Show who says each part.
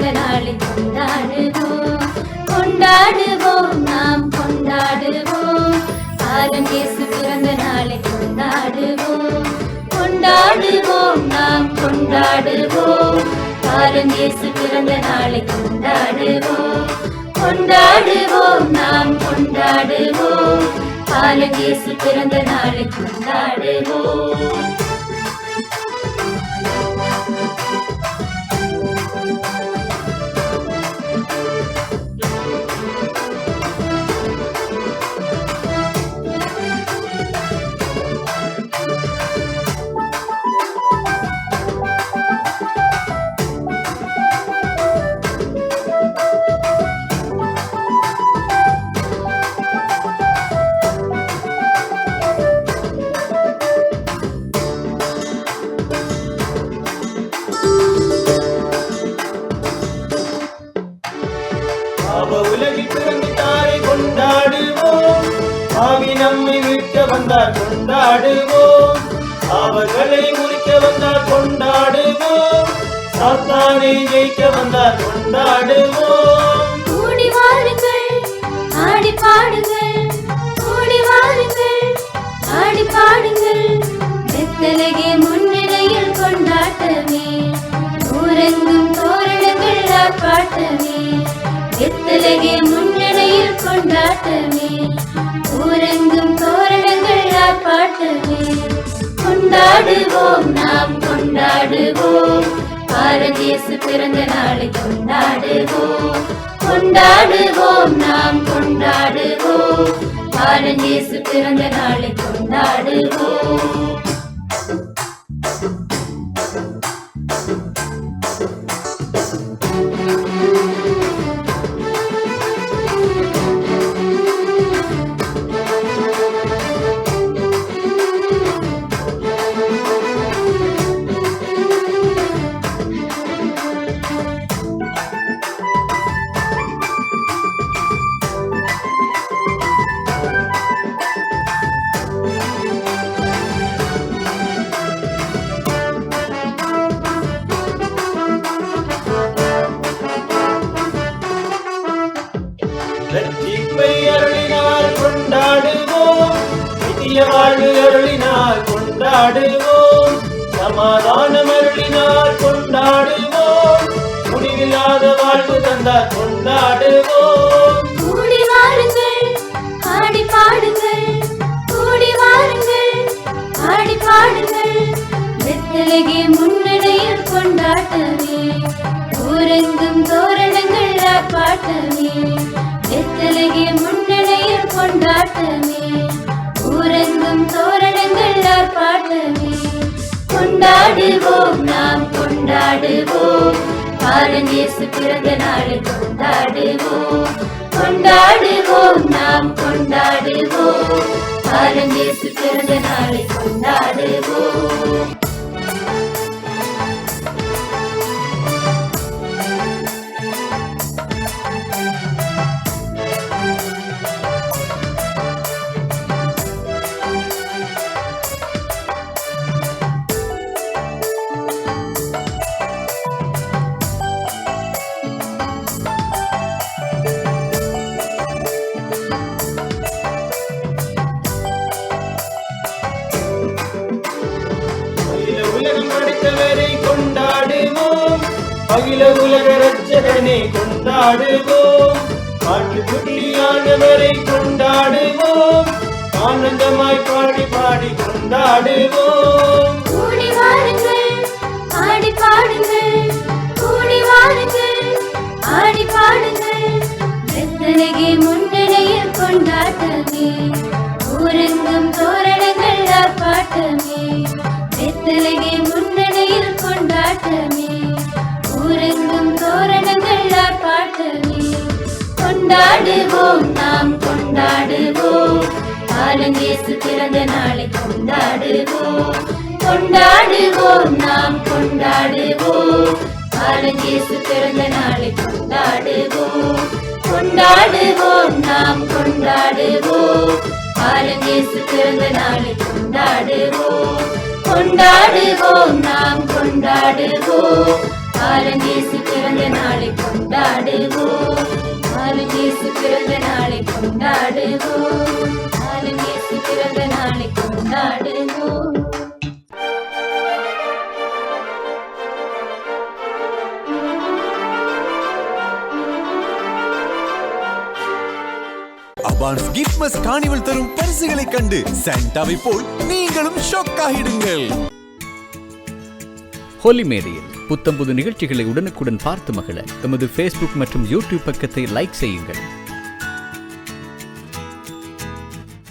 Speaker 1: நாங்க நாளை கொண்டாடுவோம். கொண்டாடுவோம் நாம் கொண்டாடுவோம். ஆரம் இயேசு பிறந்த நாளை கொண்டாடுவோம். கொண்டாடுவோம் நாம் கொண்டாடுவோம். ஆரம் இயேசு பிறந்த நாளை கொண்டாடுவோம். கொண்டாடுவோம் நாம் கொண்டாடுவோம். ஆரம் பிறந்த நாளை கொண்டாடுவோம்.
Speaker 2: அவ உலகில் பிறந்துட்டாரை கொண்டாடுவோம். ஆவி நம்மை மீட்க வந்தார் கொண்டாடுவோம். அவர்களை முடிக்க வந்தார் கொண்டாடுவோம். சாத்தானை ஜெயிக்க வந்தார் கொண்டாடுவோம்.
Speaker 1: ஆடி பாடுங்கள். ஆர்ப்பாட்டமே கொண்டாடுவோம் நாம் கொண்டாடுவோம். பாரதேசு பிறந்த நாளை கொண்டாடுவோம். கொண்டாடுவோம் நாம் கொண்டாடுவோம். பாரதேசு பிறந்த நாளை கொண்டாடுவோம்.
Speaker 2: நித்திய வாழ்வு அருளினால் கொண்டாடுவோம். சமாதானம் அருளினால் கொண்டாடுவோம். முடிவில்லாத வாழ்வு தந்தார் கொண்டாடுவோம்.
Speaker 1: கூடி வாருங்கள் ஆடி பாடுங்கள். கூடி வாருங்கள் ஆடி பாடுங்கள். வெத்தலகே முன்னணியில் கொண்டாட்டமே. ஊரெங்கும் தோரணங்கள் பாட்டமே வெத்தலகே முன்னணியில் கொண்டாட்டமே. கொண்டாடுவோம் பாரதேசு பிறந்த நாளை கொண்டாடுவோம். கொண்டாடுவோம் நாம் கொண்டாடுவோம். பாரதேசு பிறந்த நாளை கொண்டாடுவோம்.
Speaker 2: கொண்டாடுவோம். ஆட்டுக்குட்டியானவரை கொண்டாடுவோம். ஆனந்தமாய் பாடி பாடி கொண்டாடுவோம்.
Speaker 1: கொண்டாடுவோம் ஆலங்கேசு பிறந்த நாளை கொண்டாடுவோம் கொண்டாடுவோம் நாம் கொண்டாடுவோம் ஆலங்கேசு பிறந்த நாளை கொண்டாடுவோம் கொண்டாடுவோம் நாம் கொண்டாடுவோம் ஆலங்கேசு பிறந்த நாளை கொண்டாடுவோம் கொண்டாடுவோம் நாம் கொண்டாடுவோம் ஆலங்கேசு பிறந்த நாளை கொண்டாடுவோம் ஆலங்கேசு பிறந்த நாளை கொண்டாடுவோம் கொண்டாடுவோம்
Speaker 3: நானும் காணிவல் தரும் பரிசுகளை கண்டு சாண்டாவை போல் நீங்களும் ஷாக் ஆகிடுங்கள்.
Speaker 4: ஹோலி மேரியில் புத்தம் புது நிகழ்ச்சிகளை உடனுக்குடன் பார்த்து மகிழ எமது ஃபேஸ்புக் மற்றும் யூடியூப் பக்கத்தை லைக் செய்யுங்கள்.